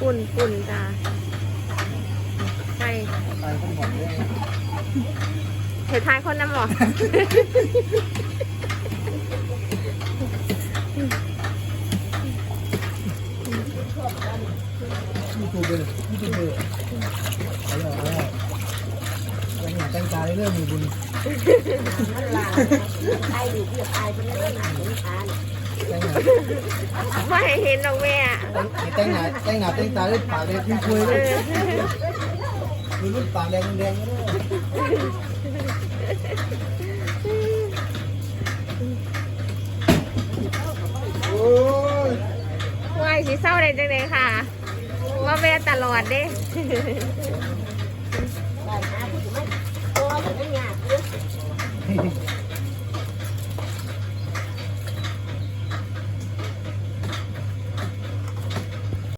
ปุ่นปุ่นจ้าใช่ตายทั้งหมดเลยเห็ดทายคนน้ำหรอยูทูบเบอร์ยูทูบเบอร์เอาแล้วเอาแล้วยังอยากแต่งตาเรื่องมีบุญไอ้ดูพี่ไอ้เป็นเรื่องหนักสงสารแต่งหน้า ไม่ให้เห็นน้องแม่แต่งหน้าแต่งหน้าแต่งตาด้วยปากแดงคุยเอเลยอมีรุ่นปากแดงแดงๆเลยโอ้ยว่ายสีเศร้าได้จังเลยค่ะ ว่าแม่ตลอดเด้